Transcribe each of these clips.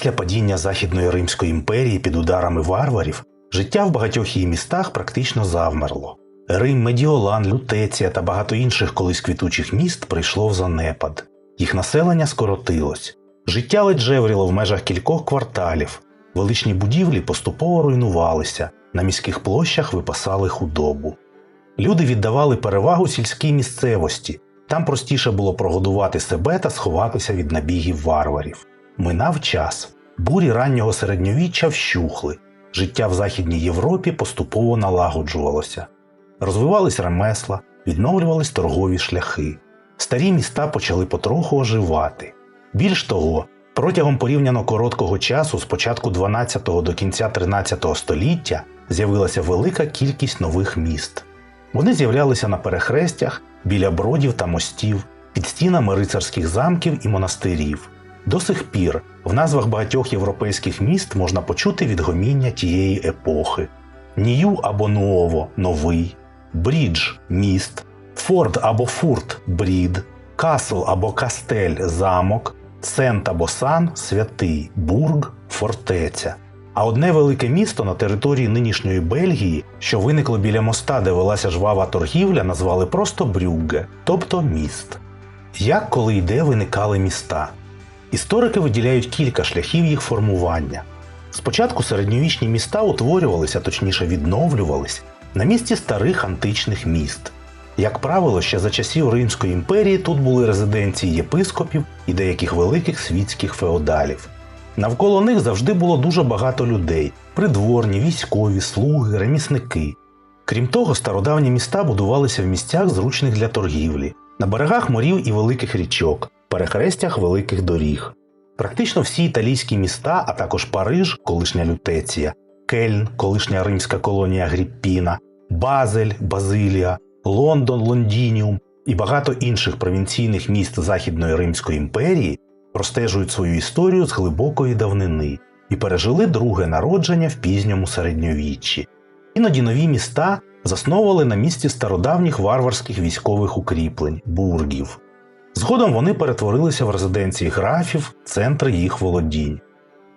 Після падіння Західної Римської імперії під ударами варварів життя в багатьох її містах практично завмерло. Рим, Медіолан, Лютеція та багато інших колись квітучих міст прийшло в занепад. Їх населення скоротилось. Життя ледь жевріло в межах кількох кварталів. Величні будівлі поступово руйнувалися, на міських площах випасали худобу. Люди віддавали перевагу сільській місцевості, там простіше було прогодувати себе та сховатися від набігів варварів. Минав час. Бурі раннього середньовіччя вщухли. Життя в Західній Європі поступово налагоджувалося. Розвивались ремесла, відновлювались торгові шляхи. Старі міста почали потроху оживати. Більш того, протягом порівняно короткого часу, з початку 12 до кінця 13 століття, з'явилася велика кількість нових міст. Вони з'являлися на перехрестях, біля бродів та мостів, під стінами рицарських замків і монастирів. До сих пір в назвах багатьох європейських міст можна почути відгоміння тієї епохи: Нію або Нуово новий, Брідж міст, Форд або Фурт брід, Касл або Кастель замок, Сент або Сан святий, Бург фортеця. А одне велике місто на території нинішньої Бельгії, що виникло біля моста, де велася жвава торгівля, назвали просто Брюгге, тобто міст. Як коли і де виникали міста? Історики виділяють кілька шляхів їх формування. Спочатку середньовічні міста утворювалися, точніше відновлювались, на місці старих античних міст. Як правило, ще за часів Римської імперії тут були резиденції єпископів і деяких великих світських феодалів. Навколо них завжди було дуже багато людей придворні, військові, слуги, ремісники. Крім того, стародавні міста будувалися в місцях, зручних для торгівлі, на берегах морів і великих річок, перехрестях великих доріг. Практично всі італійські міста, а також Париж, колишня Лютеція, Кельн, колишня римська колонія Гріппіна, Базель, Базилія, Лондон, Лондініум і багато інших провінційних міст Західної Римської імперії простежують свою історію з глибокої давнини і пережили друге народження в пізньому середньовіччі. Іноді нові міста засновували на місці стародавніх варварських військових укріплень бургів. Згодом вони перетворилися в резиденції графів, центри їх володінь.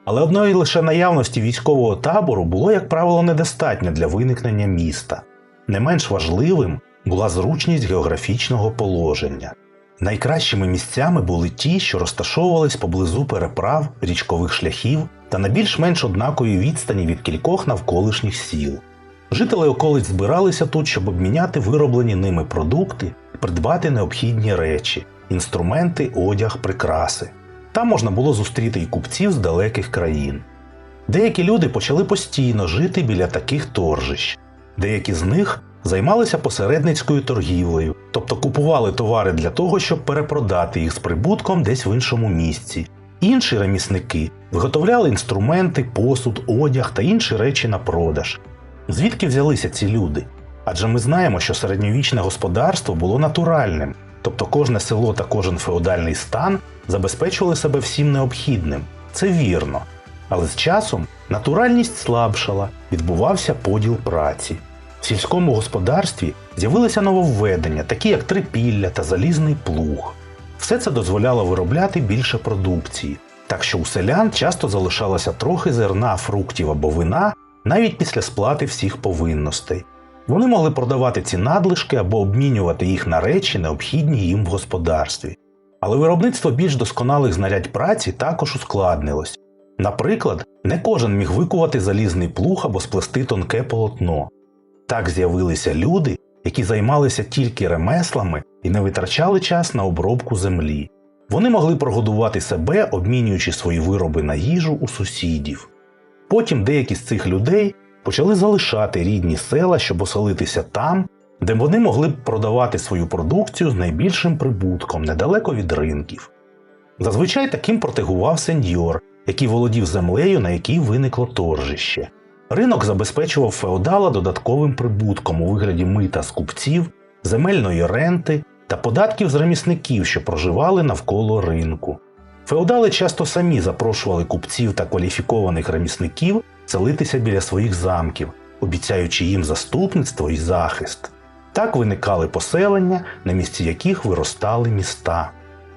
Але одної лише наявності військового табору було, як правило, недостатньо для виникнення міста. Не менш важливим була зручність географічного положення. Найкращими місцями були ті, що розташовувались поблизу переправ, річкових шляхів та на більш-менш однаковій відстані від кількох навколишніх сіл. Жителі околиць збиралися тут, щоб обміняти вироблені ними продукти придбати необхідні речі, інструменти, одяг, прикраси. Там можна було зустріти й купців з далеких країн. Деякі люди почали постійно жити біля таких торжищ, деякі з них займалися посередницькою торгівлею, тобто купували товари для того, щоб перепродати їх з прибутком десь в іншому місці. Інші ремісники виготовляли інструменти, посуд, одяг та інші речі на продаж. Звідки взялися ці люди? Адже ми знаємо, що середньовічне господарство було натуральним, тобто кожне село та кожен феодальний стан забезпечували себе всім необхідним. Це вірно. Але з часом натуральність слабшала, відбувався поділ праці. В сільському господарстві з'явилися нововведення, такі як трипілля та залізний плуг. Все це дозволяло виробляти більше продукції, так що у селян часто залишалося трохи зерна, фруктів або вина навіть після сплати всіх повинностей. Вони могли продавати ці надлишки або обмінювати їх на речі, необхідні їм в господарстві. Але виробництво більш досконалих знарядь праці також ускладнилось. Наприклад, не кожен міг викувати залізний плуг або сплести тонке полотно. Так з'явилися люди, які займалися тільки ремеслами і не витрачали час на обробку землі. Вони могли прогодувати себе, обмінюючи свої вироби на їжу у сусідів. Потім деякі з цих людей почали залишати рідні села, щоб оселитися там, де вони могли б продавати свою продукцію з найбільшим прибутком недалеко від ринків. Зазвичай таким протегував сеньор, який володів землею, на якій виникло торжище. Ринок забезпечував феодала додатковим прибутком у вигляді мита з купців, земельної ренти та податків з ремісників, що проживали навколо ринку. Феодали часто самі запрошували купців та кваліфікованих ремісників селитися біля своїх замків, обіцяючи їм заступництво і захист. Так виникали поселення, на місці яких виростали міста.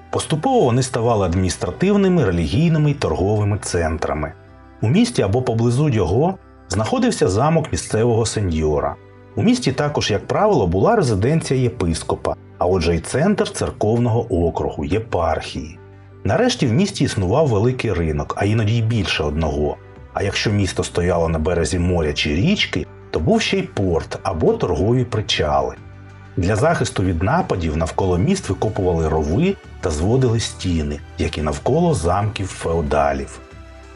Поступово вони ставали адміністративними, релігійними й торговими центрами. У місті або поблизу його знаходився замок місцевого сеньора. У місті також, як правило, була резиденція єпископа, а отже й центр церковного округу, єпархії. Нарешті в місті існував великий ринок, а іноді й більше одного. А якщо місто стояло на березі моря чи річки, то був ще й порт або торгові причали. Для захисту від нападів навколо міст викопували рови та зводили стіни, як і навколо замків феодалів.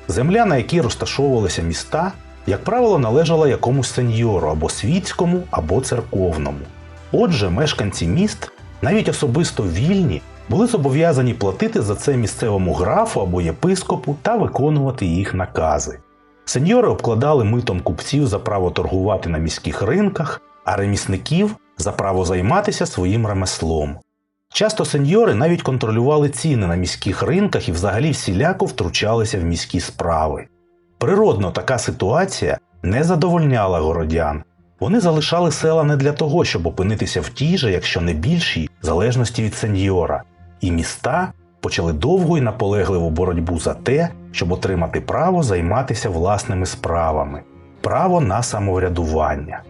Земля, на якій розташовувалися міста, як правило, належала якомусь сеньору або світському, або церковному. Отже, мешканці міст, навіть особисто вільні, були зобов'язані платити за це місцевому графу або єпископу та виконувати їх накази. Сеньори обкладали митом купців за право торгувати на міських ринках, а ремісників за право займатися своїм ремеслом. Часто сеньори навіть контролювали ціни на міських ринках і взагалі всіляко втручалися в міські справи. Природно, така ситуація не задовольняла городян. Вони залишали села не для того, щоб опинитися в тій же, якщо не більшій, залежності від сеньора, і міста почали довгу і наполегливу боротьбу за те, щоб отримати право займатися власними справами, право на самоврядування.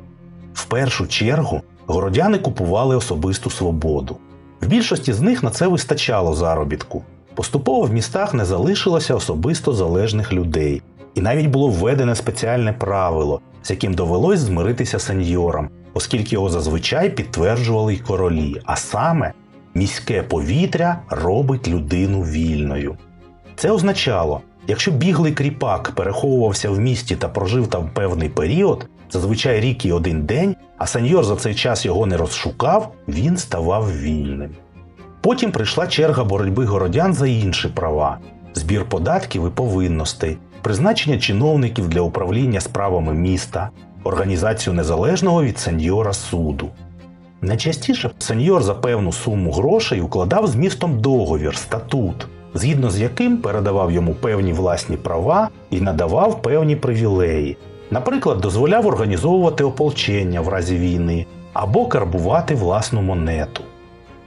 В першу чергу городяни купували особисту свободу. В більшості з них на це вистачало заробітку. Поступово в містах не залишилося особисто залежних людей, і навіть було введене спеціальне правило, з яким довелось змиритися сеньорам, оскільки його зазвичай підтверджували й королі, а саме міське повітря робить людину вільною. Це означало, якщо біглий кріпак переховувався в місті та прожив там певний період, зазвичай рік і один день, а сеньор за цей час його не розшукав, він ставав вільним. Потім прийшла черга боротьби городян за інші права, збір податків і повинностей, призначення чиновників для управління справами міста, організацію незалежного від сеньора суду. Найчастіше сеньор за певну суму грошей укладав з містом договір, статут, згідно з яким передавав йому певні власні права і надавав певні привілеї. Наприклад, дозволяв організовувати ополчення в разі війни або карбувати власну монету.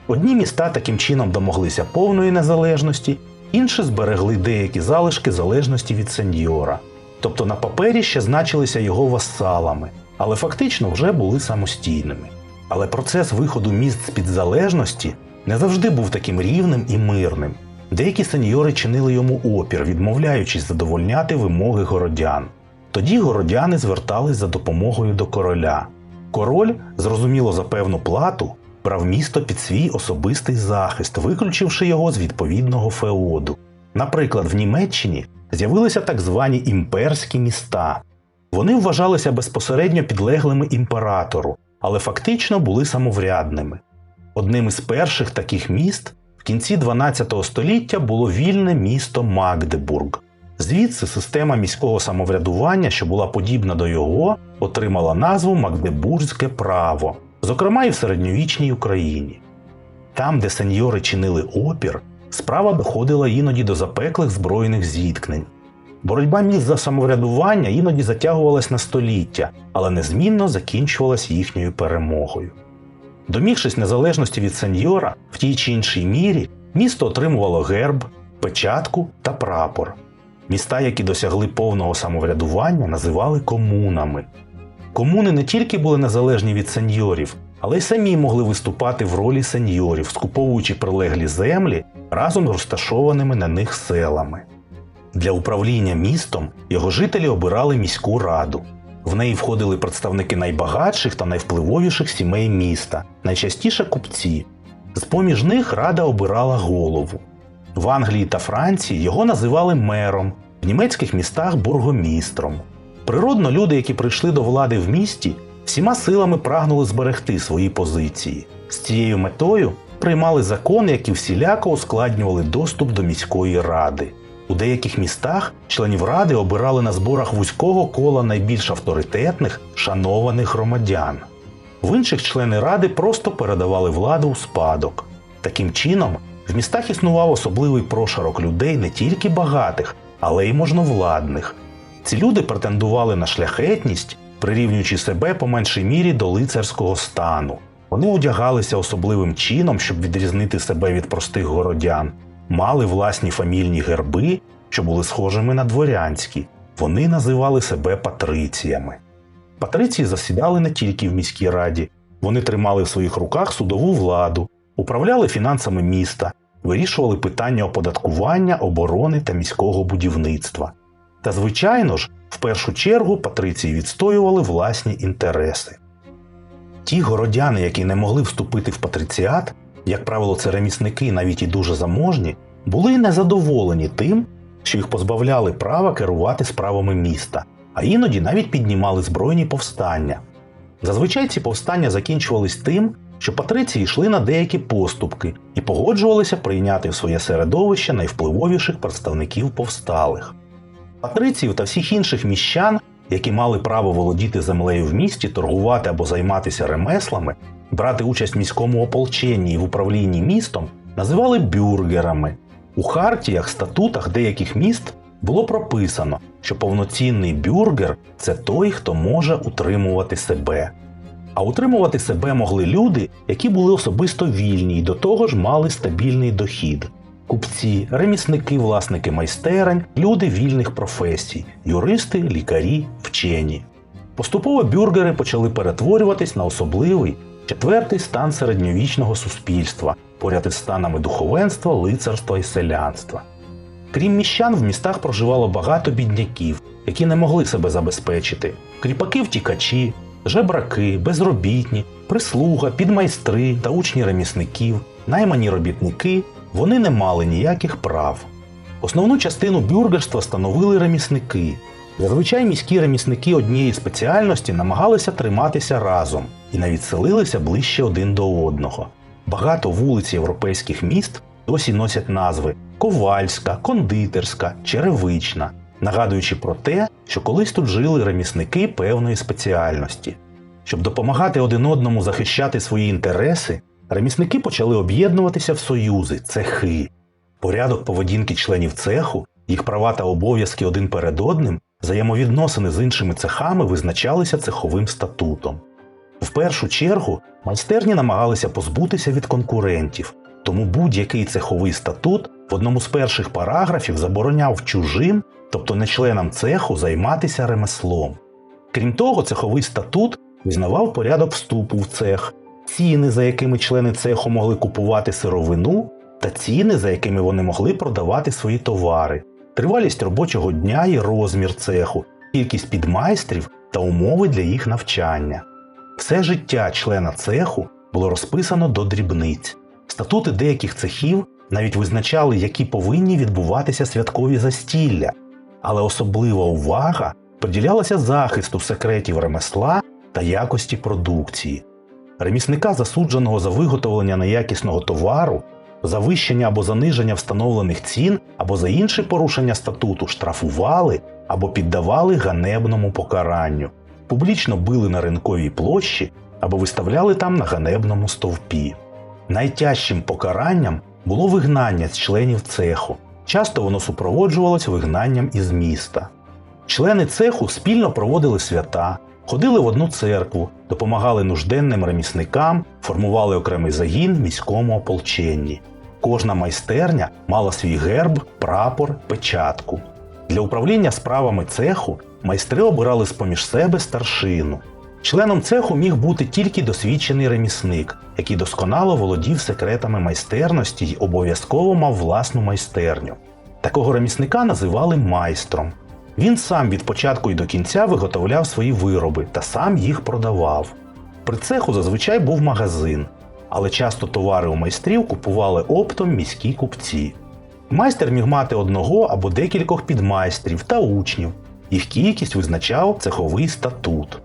Одні міста таким чином домоглися повної незалежності, інші зберегли деякі залишки залежності від сеньора, тобто на папері ще значилися його васалами, але фактично вже були самостійними. Але процес виходу міст з під залежності не завжди був таким рівним і мирним. Деякі сеньори чинили йому опір, відмовляючись задовольняти вимоги городян. Тоді городяни звертались за допомогою до короля. Король, зрозуміло за певну плату, брав місто під свій особистий захист, виключивши його з відповідного феоду. Наприклад, в Німеччині з'явилися так звані імперські міста. Вони вважалися безпосередньо підлеглими імператору, але фактично були самоврядними. Одним із перших таких міст в кінці 12 століття було вільне місто Магдебург. Звідси система міського самоврядування, що була подібна до його, отримала назву Магдебурзьке право, зокрема і в середньовічній Україні. Там, де сеньори чинили опір, справа доходила іноді до запеклих збройних зіткнень. Боротьба міст за самоврядування іноді затягувалась на століття, але незмінно закінчувалась їхньою перемогою. Домігшись незалежності від сеньора в тій чи іншій мірі, місто отримувало герб, печатку та прапор. Міста, які досягли повного самоврядування, називали комунами. Комуни не тільки були незалежні від сеньорів, але й самі могли виступати в ролі сеньорів, скуповуючи прилеглі землі разом з розташованими на них селами. Для управління містом його жителі обирали міську раду. В неї входили представники найбагатших та найвпливовіших сімей міста, найчастіше купці. З поміж них рада обирала голову. В Англії та Франції його називали мером, в німецьких містах бургомістром. Природно, люди, які прийшли до влади в місті, всіма силами прагнули зберегти свої позиції. З цією метою приймали закони, які всіляко ускладнювали доступ до міської ради. У деяких містах членів ради обирали на зборах вузького кола найбільш авторитетних, шанованих громадян. В інших члени ради просто передавали владу у спадок. Таким чином, в містах існував особливий прошарок людей не тільки багатих, але й можновладних. Ці люди претендували на шляхетність, прирівнюючи себе по меншій мірі до лицарського стану. Вони одягалися особливим чином, щоб відрізнити себе від простих городян, мали власні фамільні герби, що були схожими на дворянські. Вони називали себе патриціями. Патриції засідали не тільки в міській раді, вони тримали в своїх руках судову владу, управляли фінансами міста, вирішували питання оподаткування, оборони та міського будівництва. Та, звичайно ж, в першу чергу патриції відстоювали власні інтереси. Ті городяни, які не могли вступити в патриціат, як правило, це ремісники, навіть і дуже заможні, були незадоволені тим, що їх позбавляли права керувати справами міста, а іноді навіть піднімали збройні повстання. Зазвичай ці повстання закінчувались тим, що патриції йшли на деякі поступки і погоджувалися прийняти в своє середовище найвпливовіших представників повсталих. Патриців та всіх інших міщан, які мали право володіти землею в місті, торгувати або займатися ремеслами, брати участь в міському ополченні і в управлінні містом, називали бюргерами. У хартіях, статутах деяких міст було прописано, що повноцінний бюргер це той, хто може утримувати себе. А утримувати себе могли люди, які були особисто вільні і до того ж мали стабільний дохід. Купці, ремісники, власники майстерень, люди вільних професій, юристи, лікарі, вчені. Поступово бюргери почали перетворюватись на особливий четвертий стан середньовічного суспільства поряд із станами духовенства, лицарства і селянства. Крім міщан, в містах проживало багато бідняків, які не могли себе забезпечити, кріпаки-втікачі, жебраки, безробітні, прислуга, підмайстри та учні ремісників, наймані робітники вони не мали ніяких прав. Основну частину бюргерства становили ремісники. Зазвичай міські ремісники однієї спеціальності намагалися триматися разом і навіть селилися ближче один до одного. Багато вулиць європейських міст досі носять назви Ковальська, Кондитерська, Черевична, нагадуючи про те, що колись тут жили ремісники певної спеціальності. Щоб допомагати один одному захищати свої інтереси, ремісники почали об'єднуватися в союзи, цехи. Порядок поведінки членів цеху, їх права та обов'язки один перед одним, взаємовідносини з іншими цехами визначалися цеховим статутом. В першу чергу майстерні намагалися позбутися від конкурентів, тому будь-який цеховий статут в одному з перших параграфів забороняв чужим, тобто не членам цеху, займатися ремеслом. Крім того, цеховий статут визнавав порядок вступу в цех, ціни, за якими члени цеху могли купувати сировину, та ціни, за якими вони могли продавати свої товари, тривалість робочого дня і розмір цеху, кількість підмайстрів та умови для їх навчання. Все життя члена цеху було розписано до дрібниць. Статути деяких цехів навіть визначали, які повинні відбуватися святкові застілля, але особлива увага приділялася захисту секретів ремесла та якості продукції. Ремісника, засудженого за виготовлення неякісного товару, завищення або заниження встановлених цін або за інше порушення статуту штрафували або піддавали ганебному покаранню, публічно били на ринковій площі або виставляли там на ганебному стовпі. Найтяжчим покаранням було вигнання з членів цеху. Часто воно супроводжувалось вигнанням із міста. Члени цеху спільно проводили свята, ходили в одну церкву, допомагали нужденним ремісникам, формували окремий загін в міському ополченні. Кожна майстерня мала свій герб, прапор, печатку. Для управління справами цеху майстри обирали з-поміж себе старшину. Членом цеху міг бути тільки досвідчений ремісник, який досконало володів секретами майстерності й обов'язково мав власну майстерню. Такого ремісника називали майстром. Він сам від початку і до кінця виготовляв свої вироби та сам їх продавав. При цеху зазвичай був магазин, але часто товари у майстрів купували оптом міські купці. Майстер міг мати одного або декількох підмайстрів та учнів, їх кількість визначав цеховий статут.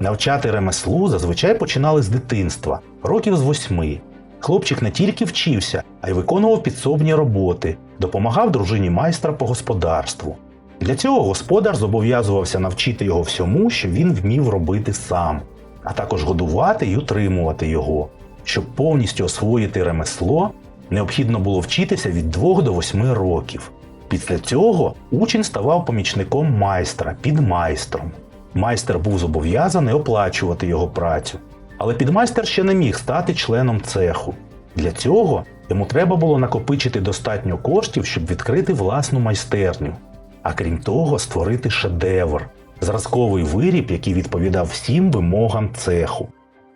Навчати ремеслу зазвичай починали з дитинства, років з восьми. Хлопчик не тільки вчився, а й виконував підсобні роботи, допомагав дружині майстра по господарству. Для цього господар зобов'язувався навчити його всьому, що він вмів робити сам, а також годувати й утримувати його. Щоб повністю освоїти ремесло, необхідно було вчитися від 2 до 8 років. Після цього учень ставав помічником майстра, підмайстром. Майстер був зобов'язаний оплачувати його працю, Але підмайстер ще не міг стати членом цеху. Для цього йому треба було накопичити достатньо коштів, щоб відкрити власну майстерню. А крім того, створити шедевр зразковий виріб, який відповідав всім вимогам цеху.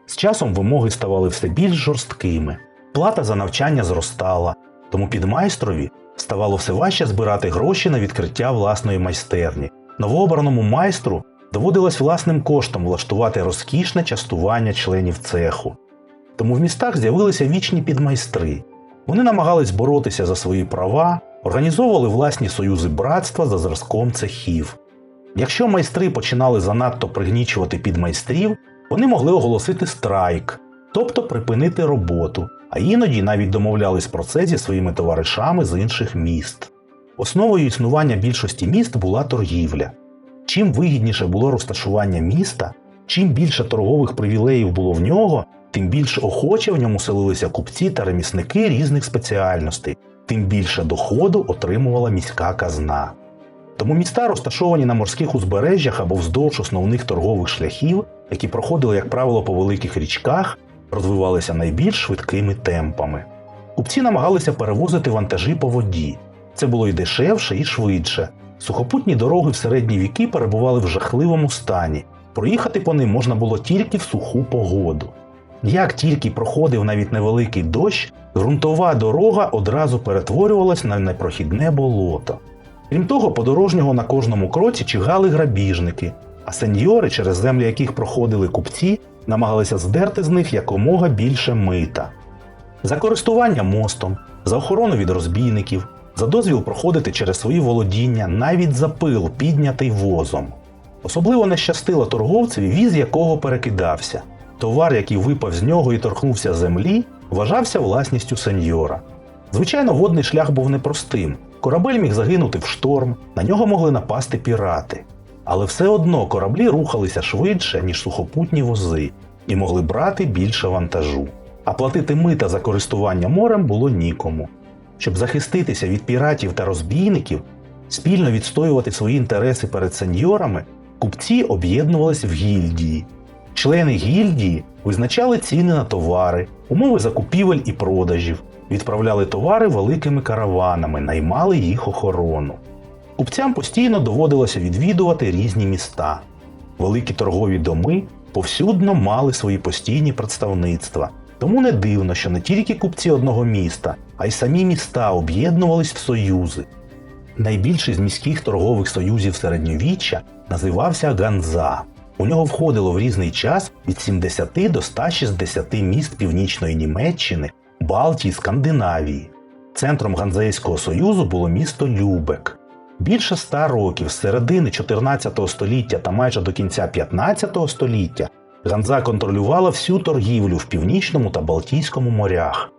З часом вимоги ставали все більш жорсткими, плата за навчання зростала, тому підмайстрові ставало все важче збирати гроші на відкриття власної майстерні. Новообраному майстру доводилось власним коштом влаштувати розкішне частування членів цеху. Тому в містах з'явилися вічні підмайстри. Вони намагались боротися за свої права, організовували власні союзи братства за зразком цехів. Якщо майстри починали занадто пригнічувати підмайстрів, вони могли оголосити страйк, тобто припинити роботу, а іноді навіть домовлялись про це зі своїми товаришами з інших міст. Основою існування більшості міст була торгівля. Чим вигідніше було розташування міста, чим більше торгових привілеїв було в нього, тим більш охоче в ньому селилися купці та ремісники різних спеціальностей, тим більше доходу отримувала міська казна. Тому міста, розташовані на морських узбережжях або вздовж основних торгових шляхів, які проходили, як правило, по великих річках, розвивалися найбільш швидкими темпами. Купці намагалися перевозити вантажі по воді. Це було і дешевше, і швидше. Сухопутні дороги в середні віки перебували в жахливому стані. Проїхати по ним можна було тільки в суху погоду. Як тільки проходив навіть невеликий дощ, ґрунтова дорога одразу перетворювалась на непрохідне болото. Крім того, подорожнього на кожному кроці чигали грабіжники, а сеньори, через землі яких проходили купці, намагалися здерти з них якомога більше мита. За користування мостом, за охорону від розбійників, за дозвіл проходити через свої володіння, навіть за пил, піднятий возом. Особливо не щастило торговцеві, віз якого перекидався. Товар, який випав з нього і торкнувся землі, вважався власністю сеньора. Звичайно, водний шлях був непростим. Корабель міг загинути в шторм, на нього могли напасти пірати. Але все одно кораблі рухалися швидше, ніж сухопутні вози, і могли брати більше вантажу. А платити мита за користування морем було нікому. Щоб захиститися від піратів та розбійників, спільно відстоювати свої інтереси перед сеньорами, купці об'єднувались в гільдії. Члени гільдії визначали ціни на товари, умови закупівель і продажів, відправляли товари великими караванами, наймали їх охорону. Купцям постійно доводилося відвідувати різні міста. Великі торгові доми повсюдно мали свої постійні представництва, тому не дивно, що не тільки купці одного міста, а й самі міста об'єднувались в союзи. Найбільший з міських торгових союзів середньовіччя називався Ганза. У нього входило в різний час від 70 до 160 міст Північної Німеччини, Балтії, Скандинавії. Центром Ганзейського союзу було місто Любек. Більше ста років з середини 14 століття та майже до кінця 15 століття Ганза контролювала всю торгівлю в Північному та Балтійському морях.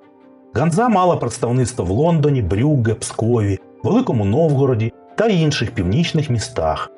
Ганза мала представництво в Лондоні, Брюгге, Пскові, Великому Новгороді та інших північних містах.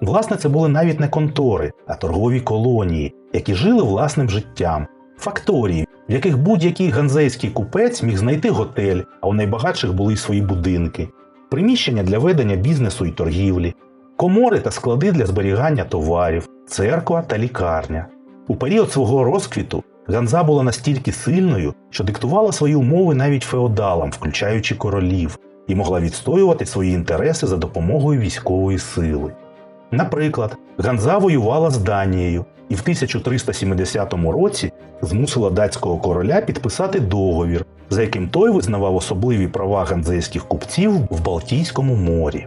Власне, це були навіть не контори, а торгові колонії, які жили власним життям, факторії, в яких будь-який ганзейський купець міг знайти готель, а у найбагатших були й свої будинки, приміщення для ведення бізнесу і торгівлі, комори та склади для зберігання товарів, церква та лікарня. У період свого розквіту Ганза була настільки сильною, що диктувала свої умови навіть феодалам, включаючи королів, і могла відстоювати свої інтереси за допомогою військової сили. Наприклад, Ганза воювала з Данією і в 1370 році змусила датського короля підписати договір, за яким той визнавав особливі права ганзейських купців в Балтійському морі.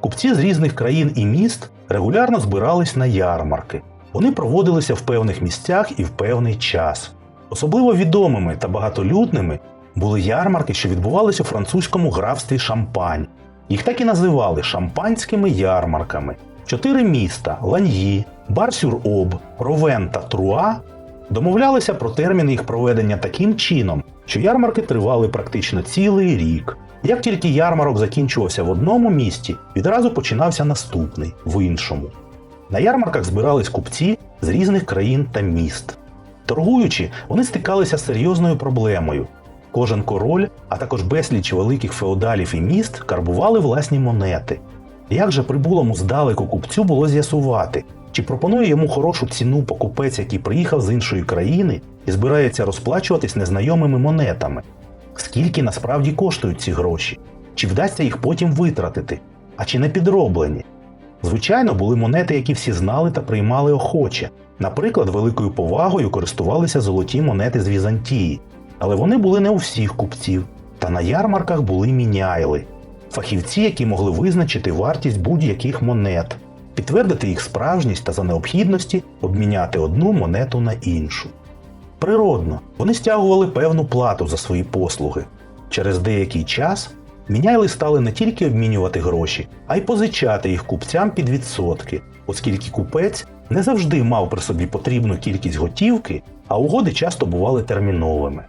Купці з різних країн і міст регулярно збирались на ярмарки. Вони проводилися в певних місцях і в певний час. Особливо відомими та багатолюдними були ярмарки, що відбувалися у французькому графстві Шампань. Їх так і називали шампанськими ярмарками. Чотири міста Ланьї, Бар-Сюр-Об, Ровен та Труа домовлялися про терміни їх проведення таким чином, що ярмарки тривали практично цілий рік. Як тільки ярмарок закінчувався в одному місті, відразу починався наступний в іншому. На ярмарках збирались купці з різних країн та міст. Торгуючи, вони стикалися з серйозною проблемою. Кожен король, а також безліч великих феодалів і міст карбували власні монети. Як же прибулому здалеку купцю було з'ясувати, Чи пропонує йому хорошу ціну покупець, який приїхав з іншої країни і збирається розплачуватись незнайомими монетами? Скільки насправді коштують ці гроші? Чи вдасться їх потім витратити? А чи не підроблені? Звичайно, були монети, які всі знали та приймали охоче. Наприклад, великою повагою користувалися золоті монети з Візантії, але вони були не у всіх купців, та на ярмарках були міняйли фахівці, які могли визначити вартість будь-яких монет, підтвердити їх справжність та за необхідності обміняти одну монету на іншу. Природно, вони стягували певну плату за свої послуги. Через деякий час міняйли стали не тільки обмінювати гроші, а й позичати їх купцям під відсотки, оскільки купець не завжди мав при собі потрібну кількість готівки, а угоди часто бували терміновими.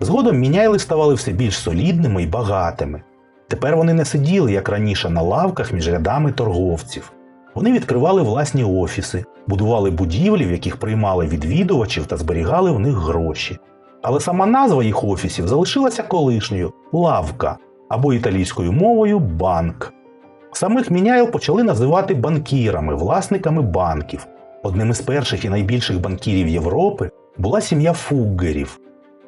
Згодом міняйли ставали все більш солідними і багатими. Тепер вони не сиділи, як раніше, на лавках між рядами торговців. Вони відкривали власні офіси, будували будівлі, в яких приймали відвідувачів та зберігали в них гроші. Але сама назва їх офісів залишилася колишньою лавка або італійською мовою банк. Самих міняйл почали називати банкірами, власниками банків. Одним із перших і найбільших банкірів Європи була сім'я Фуггерів.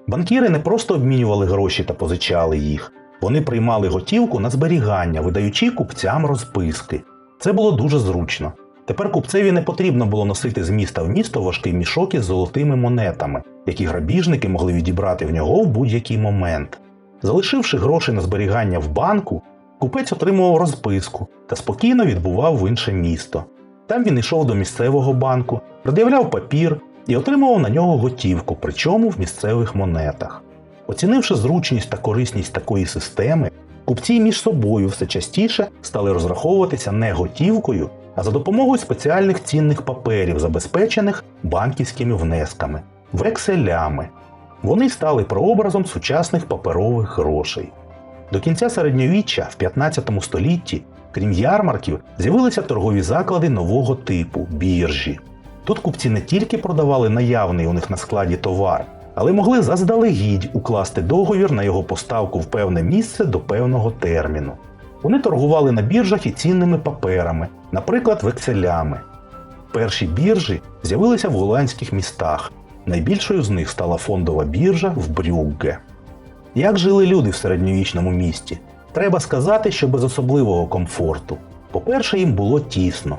Банкіри не просто обмінювали гроші та позичали їх, вони приймали готівку на зберігання, видаючи купцям розписки. Це було дуже зручно. Тепер купцеві не потрібно було носити з міста в місто важкий мішок із золотими монетами, які грабіжники могли відібрати в нього в будь-який момент. Залишивши гроші на зберігання в банку, купець отримував розписку та спокійно відбував в інше місто. Там він йшов до місцевого банку, пред'являв папір і отримував на нього готівку, причому в місцевих монетах. Оцінивши зручність та корисність такої системи, купці між собою все частіше стали розраховуватися не готівкою, а за допомогою спеціальних цінних паперів, забезпечених банківськими внесками, векселями. Вони стали прообразом сучасних паперових грошей. До кінця середньовіччя в 15 столітті, крім ярмарків, з'явилися торгові заклади нового типу біржі. Тут купці не тільки продавали наявний у них на складі товар, але могли заздалегідь укласти договір на його поставку в певне місце до певного терміну. Вони торгували на біржах і цінними паперами, наприклад, векселями. Перші біржі з'явилися в голландських містах. Найбільшою з них стала фондова біржа в Брюгге. Як жили люди в середньовічному місті? Треба сказати, що без особливого комфорту. По-перше, їм було тісно.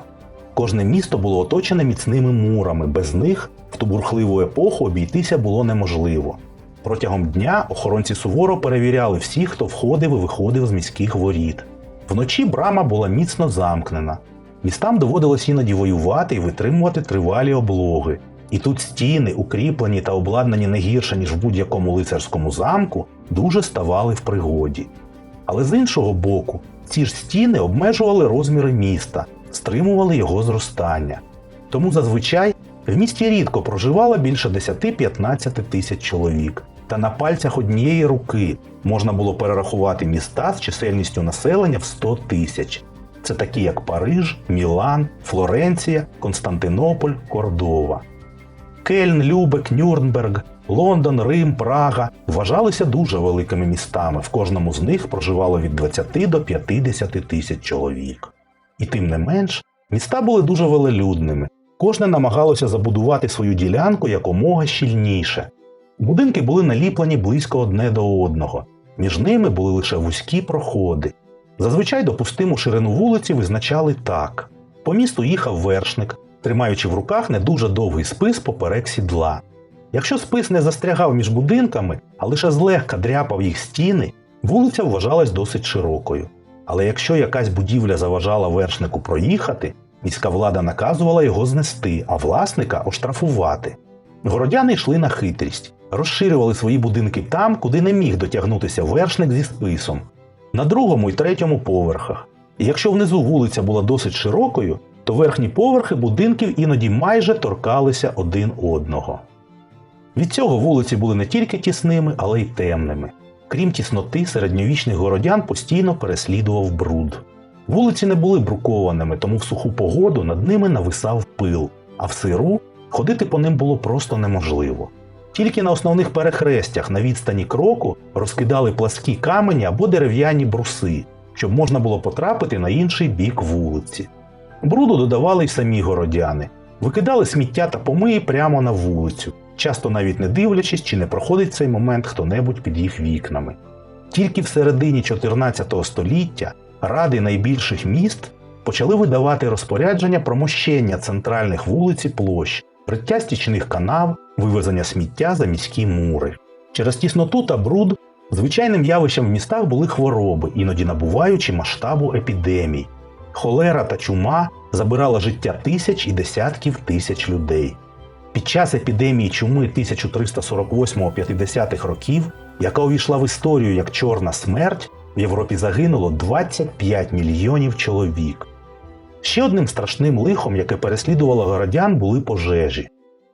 Кожне місто було оточене міцними мурами, без них в ту бурхливу епоху обійтися було неможливо. Протягом дня охоронці суворо перевіряли всіх, хто входив і виходив з міських воріт. Вночі брама була міцно замкнена. Містам доводилось іноді воювати і витримувати тривалі облоги. І тут стіни, укріплені та обладнані не гірше, ніж в будь-якому лицарському замку, дуже ставали в пригоді. Але з іншого боку, ці ж стіни обмежували розміри міста, стримували його зростання. Тому зазвичай в місті рідко проживало більше 10-15 тисяч чоловік, та на пальцях однієї руки можна було перерахувати міста з чисельністю населення в 100 тисяч. Це такі як Париж, Мілан, Флоренція, Константинополь, Кордова. Кельн, Любек, Нюрнберг, Лондон, Рим, Прага вважалися дуже великими містами. В кожному з них проживало від 20 до 50 тисяч чоловік. І тим не менш, міста були дуже велелюдними. Кожне намагалося забудувати свою ділянку якомога щільніше. Будинки були наліплені близько одне до одного, між ними були лише вузькі проходи. Зазвичай допустиму ширину вулиці визначали так: по місту їхав вершник, тримаючи в руках не дуже довгий спис поперек сідла. Якщо спис не застрягав між будинками, а лише злегка дряпав їх стіни, вулиця вважалась досить широкою. Але якщо якась будівля заважала вершнику проїхати, міська влада наказувала його знести, а власника оштрафувати. Городяни йшли на хитрість, розширювали свої будинки там, куди не міг дотягнутися вершник зі списом, на другому і третьому поверхах. І якщо внизу вулиця була досить широкою, то верхні поверхи будинків іноді майже торкалися один одного. Від цього вулиці були не тільки тісними, але й темними. Крім тісноти, середньовічних городян постійно переслідував бруд. Вулиці не були брукованими, тому в суху погоду над ними нависав пил, а в сиру ходити по ним було просто неможливо. Тільки на основних перехрестях на відстані кроку розкидали пласкі камені або дерев'яні бруси, щоб можна було потрапити на інший бік вулиці. Бруду додавали й самі городяни, викидали сміття та помиї прямо на вулицю, часто навіть не дивлячись, чи не проходить цей момент хто-небудь під їх вікнами. Тільки в середині 14 століття ради найбільших міст почали видавати розпорядження про мощення центральних вулиць і площ, риття стічних канав, вивезення сміття за міські мури. Через тісноту та бруд звичайним явищем в містах були хвороби, іноді набуваючи масштабу епідемій. Холера та чума забирала життя тисяч і десятків тисяч людей. Під час епідемії чуми 1348-50-х років, яка увійшла в історію як Чорна смерть, в Європі загинуло 25 мільйонів чоловік. Ще одним страшним лихом, яке переслідувало городян, були пожежі.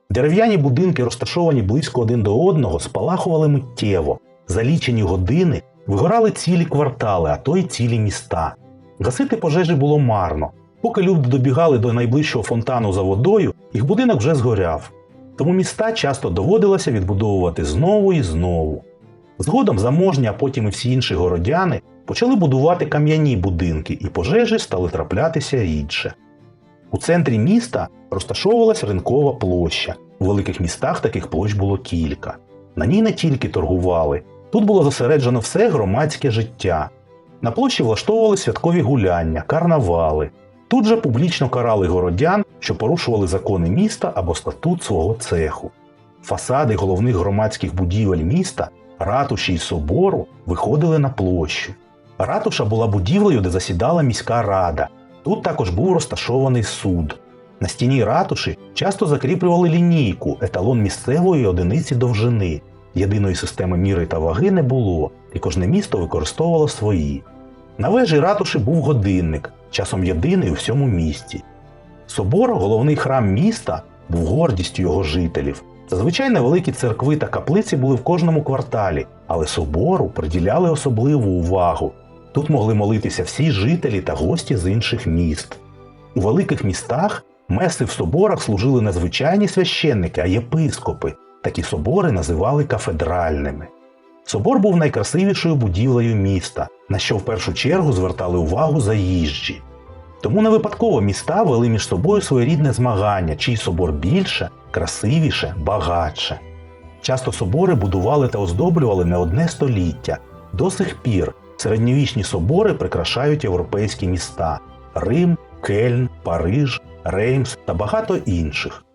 Дерев'яні будинки, розташовані близько один до одного, спалахували миттєво. За лічені години вигорали цілі квартали, а то й цілі міста. Гасити пожежі було марно. Поки люди добігали до найближчого фонтану за водою, їх будинок вже згоряв. Тому міста часто доводилося відбудовувати знову і знову. Згодом заможні, а потім і всі інші городяни почали будувати кам'яні будинки, і пожежі стали траплятися рідше. У центрі міста розташовувалась ринкова площа. У великих містах таких площ було кілька. На ній не тільки торгували, тут було зосереджено все громадське життя. На площі влаштовували святкові гуляння, карнавали. Тут же публічно карали городян, що порушували закони міста або статут свого цеху. Фасади головних громадських будівель міста, ратуші й собору виходили на площу. Ратуша була будівлею, де засідала міська рада. Тут також був розташований суд. На стіні ратуші часто закріплювали лінійку, еталон місцевої одиниці довжини. Єдиної системи міри та ваги не було, і кожне місто використовувало свої. На вежі ратуші був годинник, часом єдиний у всьому місті. Собор, головний храм міста, був гордістю його жителів. Зазвичай невеликі церкви та каплиці були в кожному кварталі, але собору приділяли особливу увагу. Тут могли молитися всі жителі та гості з інших міст. У великих містах меси в соборах служили не звичайні священники, а єпископи. Такі собори називали кафедральними. Собор був найкрасивішою будівлею міста, на що в першу чергу звертали увагу заїжджі. Тому не випадково міста вели між собою своєрідне змагання, чий собор більше, красивіше, багатше. Часто собори будували та оздоблювали не одне століття. До сих пір середньовічні собори прикрашають європейські міста Рим, Кельн, Париж, Реймс та багато інших.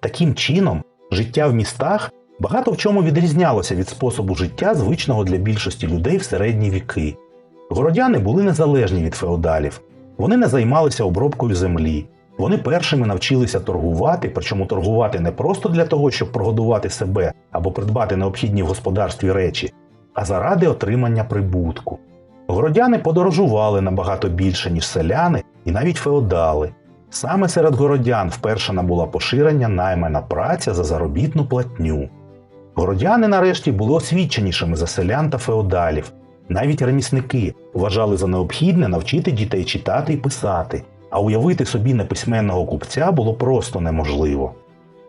Таким чином, життя в містах багато в чому відрізнялося від способу життя, звичного для більшості людей в середні віки. Городяни були незалежні від феодалів, вони не займалися обробкою землі. Вони першими навчилися торгувати, причому торгувати не просто для того, щоб прогодувати себе або придбати необхідні в господарстві речі, а заради отримання прибутку. Городяни подорожували набагато більше, ніж селяни і навіть феодали. Саме серед городян вперше набула поширення наймана праця за заробітну платню. Городяни нарешті були освіченішими за селян та феодалів. Навіть ремісники вважали за необхідне навчити дітей читати і писати, а уявити собі неписьменного купця було просто неможливо.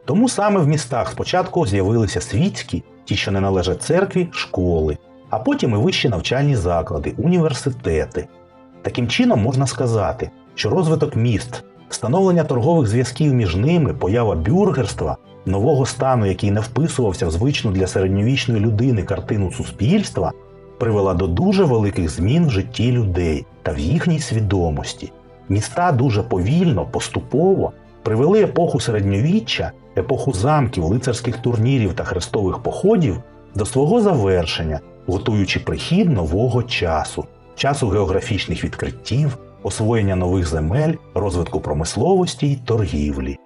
Тому саме в містах спочатку з'явилися світські, ті, що не належать церкві, школи, а потім і вищі навчальні заклади, університети. Таким чином можна сказати, що розвиток міст, встановлення торгових зв'язків між ними, поява бюргерства, нового стану, який не вписувався в звичну для середньовічної людини картину суспільства, привела до дуже великих змін в житті людей та в їхній свідомості. Міста дуже повільно, поступово привели епоху середньовіччя, епоху замків, лицарських турнірів та хрестових походів до свого завершення, готуючи прихід нового часу, часу географічних відкриттів, освоєння нових земель, розвитку промисловості й торгівлі.